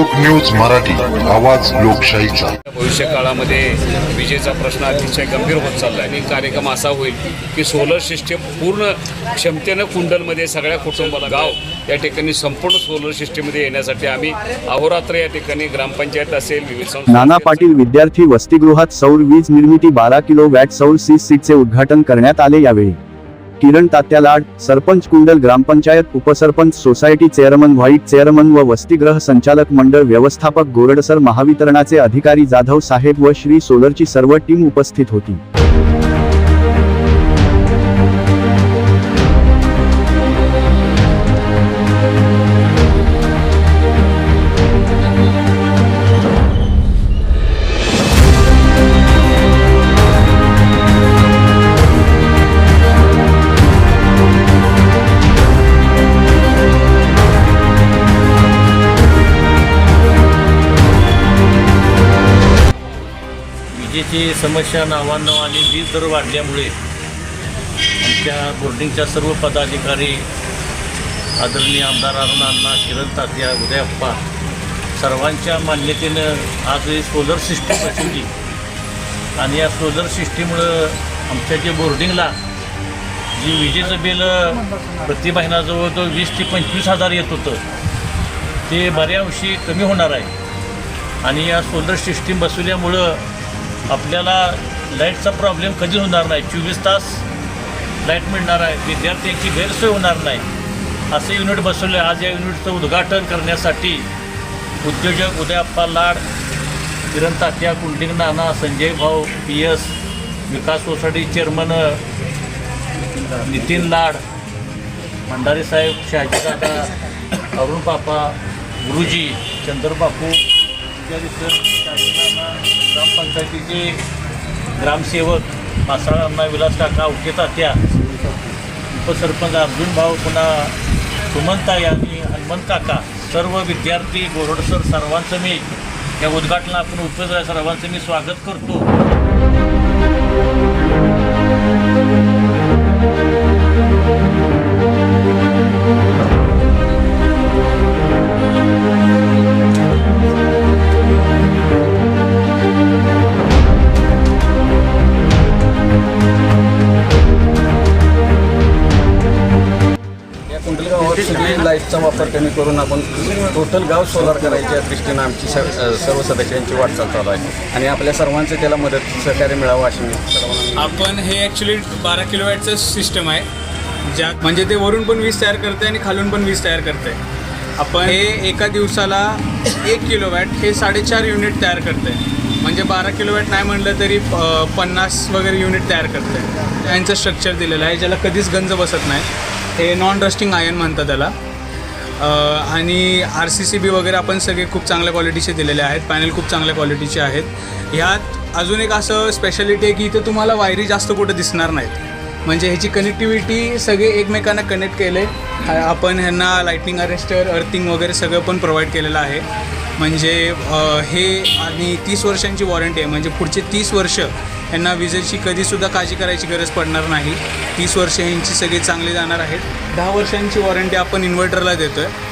लोक न्यूज मराठी आवाज लोकशाहीचा. भविष्य काळामध्ये विजेचा प्रश्न अतिशय गंभीर होत चालला आहे आणि कार्यक्रम असा होईल की सोलर सिस्टीम पूर्ण क्षमतेनं कुंडलमध्ये सगळ्या कुटुंबाला गाव या ठिकाणी संपूर्ण सोलर सिस्टीममध्ये येण्यासाठी आम्ही अहोरात्र या ठिकाणी ग्रामपंचायत असेल नाना पाटील विद्यार्थी वसतिगृहात सौर वीज निर्मिती बारा किलो वॅट सौर सीस सीटचे उद्घाटन करण्यात आले यावेळी. किरण तात्या लाड सरपंच कुंडल ग्रामपंचायत उपसरपंच सोसायटी चेअरमन व्हाईट चेअरमन व वसतिगृह संचालक मंडळ व्यवस्थापक गोरडसर महावितरणाचे अधिकारी जाधव साहेब व श्री सोलरची सर्व टीम उपस्थित होती. विजेची समस्या नावानं आणि वीज दर वाढल्यामुळे आमच्या बोर्डिंगच्या सर्व पदाधिकारी आदरणीय आमदार अरुण अण्णा किरण तात्या उदयप्पा सर्वांच्या मान्यतेनं आज ही सोलर सिस्टीम बसवली. आणि या सोलर सिस्टीममुळं आमच्या जे बोर्डिंगला जी विजेचं बिल प्रति महिना जवळजवळ वीस ते पंचवीस हजार येत होतं ते बऱ्याऐंशी कमी होणार आहे. आणि या सोलर सिस्टीम बसवल्यामुळं आपल्याला लाईटचा प्रॉब्लेम कधी होणार नाही? चोवीस तास लाइट मिळणार आहे. विद्यार्थ्यांची गैरसोय होणार नाही. असे युनिट बसवले आज या युनिटचं उद्घाटन करण्यासाठी उद्योजक उदयप्पा लाड किरण तात्या कुंडलिंग Nana Sanjay Bhau P S Vikas society chairman Nitin Lad Bhandari Saheb Shahajidada Arun Papa Guruji Chandrabapu इत्यादी सर ग्रामपंचायतीचे ग्रामसेवक मासाळा अण्णा विलास काका उकेता त्या उपसरपंच अर्जुन भाऊ पुन्हा सुमंता यांनी हनुमंत काका सर्व विद्यार्थी गोरडसर सर्वांचं मी या उद्घाटनाला आपण उपस्थित सर्वांचं मी स्वागत करतो. गावात सगळी लाईटचा वापर कमी करून आपण टोटल गाव सोलार करायच्या दृष्टीनं आमची सर्व सदस्यांची वाटचाल चालू आहे. आणि आपल्या सर्वांचं त्याला मदत सहकार्य मिळावं अशी मी सर्वांना आपण हे ॲक्च्युली बारा किलोवॅटचं सिस्टम आहे. ज्यात म्हणजे ते वरून पण वीज तयार करते आणि खालून पण वीज तयार करते आपण हे एका दिवसाला एक किलोवॅट हे साडेचार युनिट तयार करते म्हणजे बारा किलोवॅट नाही म्हणलं तरी पन्नास वगैरे युनिट तयार करते यांचं स्ट्रक्चर दिलेलं आहे ज्याला कधीच गंज बसत नाही. हे नॉन रस्टिंग आयन म्हणतात त्याला. आणि आर सी सी बी वगैरे आपण सगळे खूप चांगल्या क्वालिटीचे दिलेले आहेत. पॅनल खूप चांगल्या क्वालिटीचे आहेत. ह्यात अजून एक असं स्पेशालिटी आहे की इथं तुम्हाला वायरी जास्त कुठं दिसणार नाहीत. म्हणजे ह्याची कनेक्टिव्हिटी सगळे एकमेकांना कनेक्ट केले. आपण ह्यांना लाईटनिंग अरेस्टर अर्थिंग वगैरे सगळं पण प्रोव्हाइड केलेलं आहे. म्हणजे हे आणि तीस वर्षांची वॉरंटी आहे. म्हणजे पुढचे तीस वर्ष यांना विजेची कधीसुद्धा काळजी करायची गरज पडणार नाही. तीस वर्ष ह्यांची सगळी चांगली जाणार आहेत. दहा वर्षांची वॉरंटी आपण इन्व्हर्टरला देतो आहे